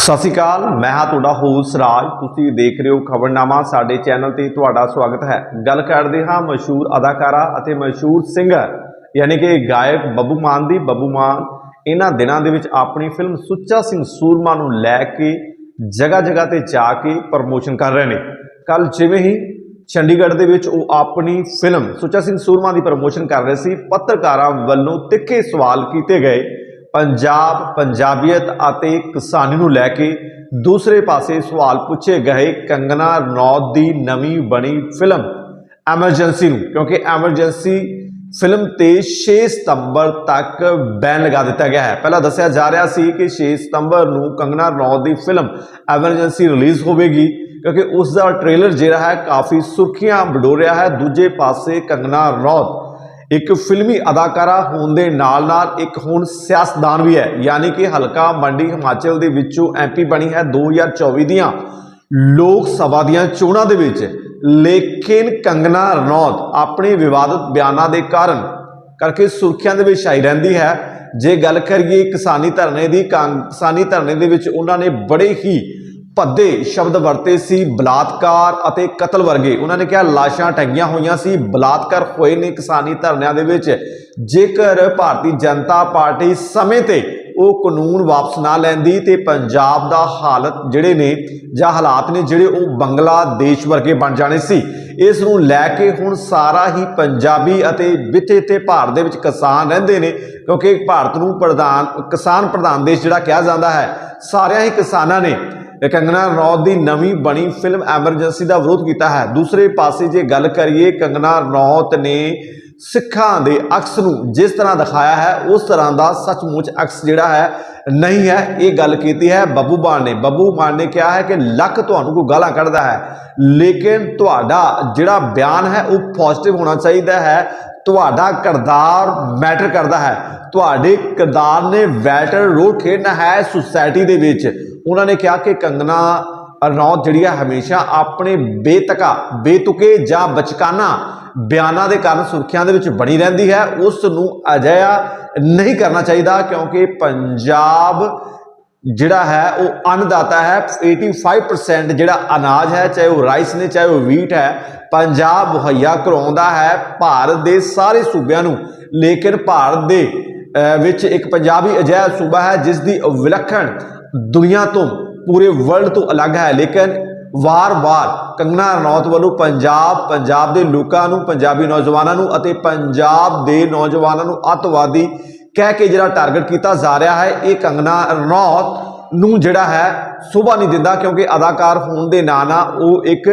ਸਤਿ ਸ਼੍ਰੀ ਅਕਾਲ, ਮੈਂ ਹਾਂ ਤੁਹਾਡਾ ਹੋਸਟ ਰਾਜ। ਤੁਸੀਂ ਦੇਖ ਰਹੇ ਹੋ ਖਬਰਨਾਮਾ, ਸਾਡੇ ਚੈਨਲ ਤੇ ਤੁਹਾਡਾ ਸਵਾਗਤ ਹੈ। ਗੱਲ ਕਰਦੇ ਹਾਂ ਮਸ਼ਹੂਰ ਅਦਾਕਾਰਾ ਅਤੇ ਮਸ਼ਹੂਰ ਸਿੰਗਰ ਯਾਨੀ ਕਿ ਗਾਇਕ ਬੱਬੂ ਮਾਨ ਦੀ। ਬੱਬੂ ਮਾਨ ਇਹਨਾਂ ਦਿਨਾਂ ਦੇ ਵਿੱਚ ਆਪਣੀ ਫਿਲਮ ਸੁੱਚਾ ਸਿੰਘ ਸੂਰਮਾ ਨੂੰ ਲੈ ਕੇ ਜਗ੍ਹਾ ਜਗ੍ਹਾ ਤੇ ਜਾ ਕੇ ਪ੍ਰਮੋਸ਼ਨ ਕਰ ਰਹੇ ਨੇ। ਕੱਲ ਜਿਵੇਂ ਹੀ ਚੰਡੀਗੜ੍ਹ ਦੇ ਵਿੱਚ ਉਹ ਆਪਣੀ ਫਿਲਮ ਸੁੱਚਾ ਸਿੰਘ ਸੂਰਮਾ ਦੀ ਪ੍ਰਮੋਸ਼ਨ ਕਰ ਰਹੇ ਸੀ, ਪੱਤਰਕਾਰਾਂ ਵੱਲੋਂ ਤਿੱਖੇ ਸਵਾਲ ਕੀਤੇ ਗਏ। ਪੰਜਾਬ ਪੰਜਾਬੀਅਤ ਅਤੇ ਕਿਸਾਨੀ ਨੂੰ ਲੈ ਕੇ ਦੂਸਰੇ ਪਾਸੇ ਸਵਾਲ ਪੁੱਛੇ ਗਏ ਕੰਗਨਾ ਰਣੌਤ ਦੀ ਨਵੀਂ ਬਣੀ ਫਿਲਮ ਐਮਰਜੈਂਸੀ ਨੂੰ, ਕਿਉਂਕਿ ਐਮਰਜੈਂਸੀ ਫਿਲਮ ਤੇ 6 ਸਤੰਬਰ ਤੱਕ ਬੈਨ ਲਗਾ ਦਿੱਤਾ ਗਿਆ ਹੈ। ਪਹਿਲਾਂ ਦੱਸਿਆ ਜਾ ਰਿਹਾ ਸੀ ਕਿ 6 ਸਤੰਬਰ ਨੂੰ ਕੰਗਨਾ ਰਣੌਤ ਦੀ ਫਿਲਮ ਐਮਰਜੈਂਸੀ ਰਿਲੀਜ਼ ਹੋਵੇਗੀ, ਕਿਉਂਕਿ ਉਸ ਦਾ ਟ੍ਰੇਲਰ ਜਿਹੜਾ ਹੈ ਕਾਫੀ ਸੁਰਖੀਆਂ ਬਡੋ ਰਿਹਾ ਹੈ। ਦੂਜੇ ਪਾਸੇ ਕੰਗਨਾ ਰਣੌਤ ਇੱਕ ਫਿਲਮੀ ਅਦਾਕਾਰਾ ਹੋਣ ਦੇ ਨਾਲ-ਨਾਲ ਇੱਕ ਹੁਣ ਸਿਆਸਤਦਾਨ ਵੀ ਹੈ, ਯਾਨੀ ਕਿ ਹਲਕਾ ਮੰਡੀ ਹਿਮਾਚਲ ਦੇ ਵਿੱਚੋਂ ਐਮਪੀ ਬਣੀ ਹੈ 2024 ਦੀਆਂ ਲੋਕ ਸਭਾ ਦੀਆਂ ਚੋਣਾਂ ਦੇ ਵਿੱਚ। ਲੇਕਿਨ ਕੰਗਨਾ ਰਣੌਤ ਆਪਣੇ ਵਿਵਾਦਤ ਬਿਆਨਾਂ ਦੇ ਕਾਰਨ ਕਰਕੇ ਸੁਰਖੀਆਂ ਦੇ ਵਿੱਚ ਆਈ ਰਹਿੰਦੀ ਹੈ। ਜੇ ਗੱਲ ਕਰੀਏ ਕਿਸਾਨੀ ਧਰਨੇ ਦੀ ਕਾਂ- ਕਿਸਾਨੀ ਧਰਨੇ ਦੇ ਵਿੱਚ ਉਹਨਾਂ ਨੇ ਬੜੇ ਹੀ ਭੱਦੇ ਸ਼ਬਦ ਵਰਤੇ ਸੀ ਬਲਾਤਕਾਰ ਅਤੇ ਕਤਲ ਵਰਗੇ। ਉਹਨਾਂ ਨੇ ਕਿਹਾ, ਲਾਸ਼ਾਂ ਟੰਗੀਆਂ ਹੋਈਆਂ ਸੀ, ਬਲਾਤਕਾਰ ਹੋਏ ਨੇ ਕਿਸਾਨੀ ਧਰਨਿਆਂ ਦੇ ਵਿੱਚ। ਜੇਕਰ ਭਾਰਤੀ ਜਨਤਾ ਪਾਰਟੀ ਸਮੇਂ ਤੇ ਉਹ ਕਾਨੂੰਨ ਵਾਪਸ ਨਾ ਲੈਂਦੀ ਤੇ ਪੰਜਾਬ ਦਾ ਹਾਲਤ ਜਿਹੜੇ ਨੇ ਜਾਂ ਹਾਲਾਤ ਨੇ ਜਿਹੜੇ ਉਹ ਬੰਗਲਾਦੇਸ਼ ਵਰਗੇ ਬਣ ਜਾਣੇ ਸੀ, ਇਸ ਨੂੰ ਲੈ ਕੇ ਹੁਣ ਸਾਰਾ ਹੀ ਪੰਜਾਬੀ ਅਤੇ ਵਿਥੇ ਤੇ ਭਾਰਤ ਦੇ ਵਿੱਚ ਕਿਸਾਨ ਰਹਿੰਦੇ ਨੇ, ਕਿਉਂਕਿ ਭਾਰਤ ਨੂੰ ਪ੍ਰਧਾਨ ਕਿਸਾਨ ਪ੍ਰਧਾਨ ਦੇਸ਼ ਜਿਹੜਾ ਕਿਹਾ ਜਾਂਦਾ ਹੈ, ਸਾਰਿਆਂ ਹੀ ਕਿਸਾਨਾਂ ਨੇ ਕੰਗਨਾ ਰਣੌਤ ਦੀ ਨਵੀਂ ਬਣੀ ਫਿਲਮ ਐਮਰਜੈਂਸੀ ਦਾ ਵਿਰੋਧ ਕੀਤਾ ਹੈ। ਦੂਸਰੇ ਪਾਸੇ ਜੇ ਗੱਲ ਕਰੀਏ, ਕੰਗਨਾ ਰਣੌਤ ਨੇ ਸਿੱਖਾਂ ਦੇ ਅਕਸ ਨੂੰ ਜਿਸ ਤਰ੍ਹਾਂ ਦਿਖਾਇਆ ਹੈ, ਉਸ ਤਰ੍ਹਾਂ ਦਾ ਸੱਚਮੁੱਚ ਅਕਸ ਜਿਹੜਾ ਹੈ, ਨਹੀਂ ਹੈ। ਇਹ ਗੱਲ ਕੀਤੀ ਹੈ ਬੱਬੂ ਮਾਨ ਨੇ। ਬੱਬੂ ਮਾਨ ਨੇ ਕਿਹਾ ਹੈ ਕਿ ਲੱਖ ਤੁਹਾਨੂੰ ਕੋਈ ਗਾਲਾਂ ਕੱਢਦਾ ਹੈ, ਲੇਕਿਨ ਤੁਹਾਡਾ ਜਿਹੜਾ ਬਿਆਨ ਹੈ, ਉਹ ਪੋਜ਼ਿਟਿਵ ਹੋਣਾ ਚਾਹੀਦਾ ਹੈ। ਤੁਹਾਡਾ ਕਿਰਦਾਰ ਮੈਟਰ ਕਰਦਾ ਹੈ। ਤੁਹਾਡੇ ਕਿਰਦਾਰ ਨੇ ਵੈਟਰ ਰੋਲ ਖੇਡਣਾ ਹੈ ਸੁਸਾਇਟੀ ਦੇ ਵਿੱਚ। ਉਹਨਾਂ ਨੇ ਕਿਹਾ ਕਿ ਕੰਗਨਾ ਰਣੌਤ ਜਿਹੜੀ ਹੈ, ਹਮੇਸ਼ਾ ਆਪਣੇ ਬੇਤਕਾ, ਬੇਤੁਕੇ ਜਾਂ ਬਚਕਾਨਾ ਬਿਆਨਾਂ ਦੇ ਕਾਰਨ ਸੁਰਖੀਆਂ ਦੇ ਵਿੱਚ ਬਣੀ ਰਹਿੰਦੀ ਹੈ। ਉਸ ਨੂੰ ਅਜਿਹਾ ਨਹੀਂ ਕਰਨਾ ਚਾਹੀਦਾ ਕਿਉਂਕਿ ਪੰਜਾਬ ਜਿਹੜਾ ਹੈ, ਉਹ ਅੰਨਦਾਤਾ ਹੈ। 85% ਜਿਹੜਾ ਅਨਾਜ ਹੈ, ਚਾਹੇ ਉਹ ਰਾਈਸ ਨੇ, ਚਾਹੇ ਉਹ ਵੀਟ ਹੈ, ਪੰਜਾਬ ਮੁਹੱਈਆ ਕਰਾਉਂਦਾ ਹੈ ਭਾਰਤ ਦੇ ਸਾਰੇ ਸੂਬਿਆਂ ਨੂੰ। ਲੇਕਿਨ ਭਾਰਤ ਦੇ ਵਿੱਚ ਇੱਕ ਪੰਜਾਬੀ ਅਜਿਹਾ ਸੂਬਾ ਹੈ, ਜਿਸ ਦੀ ਵਿਲੱਖਣ ਦੁਨੀਆ ਤੋਂ, ਪੂਰੇ ਵਰਲਡ ਤੋਂ ਅਲੱਗ ਹੈ। ਲੇਕਿਨ ਵਾਰ-ਵਾਰ ਕੰਗਨਾ ਰਣੌਤ ਵੱਲੋਂ ਪੰਜਾਬ ਪੰਜਾਬ ਦੇ ਲੋਕਾਂ ਨੂੰ, ਪੰਜਾਬੀ ਨੌਜਵਾਨਾਂ ਨੂੰ ਅਤੇ ਪੰਜਾਬ ਦੇ ਨੌਜਵਾਨਾਂ ਨੂੰ ਅੱਤਵਾਦੀ ਕਹਿ ਕੇ ਜਿਹੜਾ ਟਾਰਗੇਟ ਕੀਤਾ ਜਾ ਰਿਹਾ ਹੈ, ਇਹ ਕੰਗਨਾ ਰਣੌਤ ਨੂੰ ਜਿਹੜਾ ਹੈ, ਸ਼ੋਭਾ ਨਹੀਂ ਦਿੰਦਾ ਕਿਉਂਕਿ ਅਦਾਕਾਰ ਹੋਣ ਦੇ ਨਾਂ ਨਾਲ ਉਹ ਇੱਕ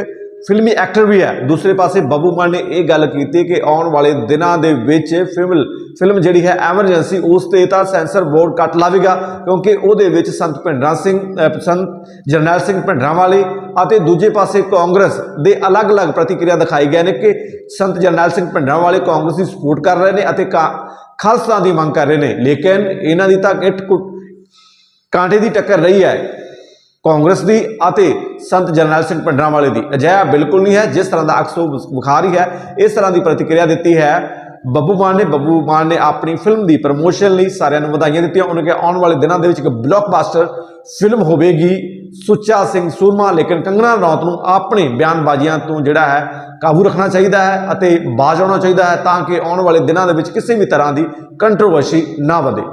ਫਿਲਮੀ ਐਕਟਰ ਵੀ ਹੈ। ਦੂਸਰੇ ਪਾਸੇ ਬੱਬੂ ਮਾਨ ਨੇ ਇਹ ਗੱਲ ਕੀਤੀ ਕਿ ਆਉਣ ਵਾਲੇ ਦਿਨਾਂ ਦੇ ਵਿੱਚ ਫਿਲਮ ਫਿਲਮ ਜਿਹੜੀ ਹੈ ਐਮਰਜੈਂਸੀ, ਉਸ ਤੇ ਤਾਂ ਸੈਂਸਰ ਬੋਰਡ ਕੱਟ ਲਾਵੇਗਾ, ਕਿਉਂਕਿ ਉਹਦੇ ਵਿੱਚ ਸੰਤ ਭਿੰਡਰਾ ਸਿੰਘ ਸੰਤ ਜਰਨੈਲ ਸਿੰਘ ਭਿੰਡਰਾਂ ਵਾਲੇ ਅਤੇ ਦੂਜੇ ਪਾਸੇ ਕਾਂਗਰਸ ਦੇ ਅਲੱਗ-ਅਲੱਗ ਪ੍ਰਤੀਕਿਰਿਆ ਦਿਖਾਈ ਗਏ ਨੇ ਕਿ ਸੰਤ ਜਰਨੈਲ ਸਿੰਘ ਭਿੰਡਰਾਂ ਵਾਲੇ ਕਾਂਗਰਸ ਦੀ ਸਪੋਰਟ ਕਰ ਰਹੇ ਨੇ ਅਤੇ ਕਾ- ਖਾਲਸਾ ਦੀ ਮੰਗ ਕਰ ਰਹੇ ਨੇ। ਲੇਕਿਨ ਇਹਨਾਂ ਦੀ ਤਾਂ ਇੱਟ ਕੁ- ਕਾਂਟੇ ਦੀ ਟੱਕਰ ਰਹੀ ਹੈ। ਕਾਂਗਰਸ ਦੀ ਅਤੇ ਸੰਤ ਜਰਨੈਲ ਸਿੰਘ ਭਿੰਡਰਾਂ ਵਾਲੇ ਦੀ। ਅਜਿਹਾ ਬਿਲਕੁਲ ਨਹੀਂ ਹੈ, ਜਿਸ ਤਰ੍ਹਾਂ ਦਾ ਅਕਸ ਉਹ ਵਿਖਾ ਰਹੀ ਹੈ, ਇਸ ਤਰ੍ਹਾਂ ਦੀ ਪ੍ਰਤੀਕਿਰਿਆ ਦਿੱਤੀ ਹੈ। ਬੱਬੂ ਮਾਨ ਨੇ, ਬੱਬੂ ਮਾਨ ਨੇ ਆਪਣੀ ਫਿਲਮ ਦੀ ਪ੍ਰਮੋਸ਼ਨ ਲਈ ਸਾਰਿਆਂ ਨੂੰ ਵਧਾਈਆਂ ਦਿੱਤੀਆਂ। ਉਹਨਾਂ ਕਿ ਆਉਣ ਵਾਲੇ ਦਿਨਾਂ ਦੇ ਵਿੱਚ ਇੱਕ ਬਲੌਕਬਸਟਰ ਫਿਲਮ ਹੋਵੇਗੀ। ਸੁੱਚਾ ਸਿੰਘ ਸੂਰਮਾ, ਲੇਕਿਨ ਕੰਗਣਾ ਰਣੌਤ ਨੂੰ ਆਪਣੇ ਬਿਆਨਬਾਜ਼ੀਆਂ ਤੋਂ ਜਿਹੜਾ ਹੈ, ਕਾਬੂ ਰੱਖਣਾ ਚਾਹੀਦਾ ਹੈ ਅਤੇ ਬਾਜ਼ ਆਉਣਾ ਚਾਹੀਦਾ ਹੈ, ਤਾਂ ਕਿ ਆਉਣ ਵਾਲੇ ਦਿਨਾਂ ਦੇ ਵਿੱਚ ਕਿਸੇ ਵੀ ਤਰ੍ਹਾਂ ਦੀ ਕੰਟਰੋਵਰਸੀ ਨਾ ਵਧੇ।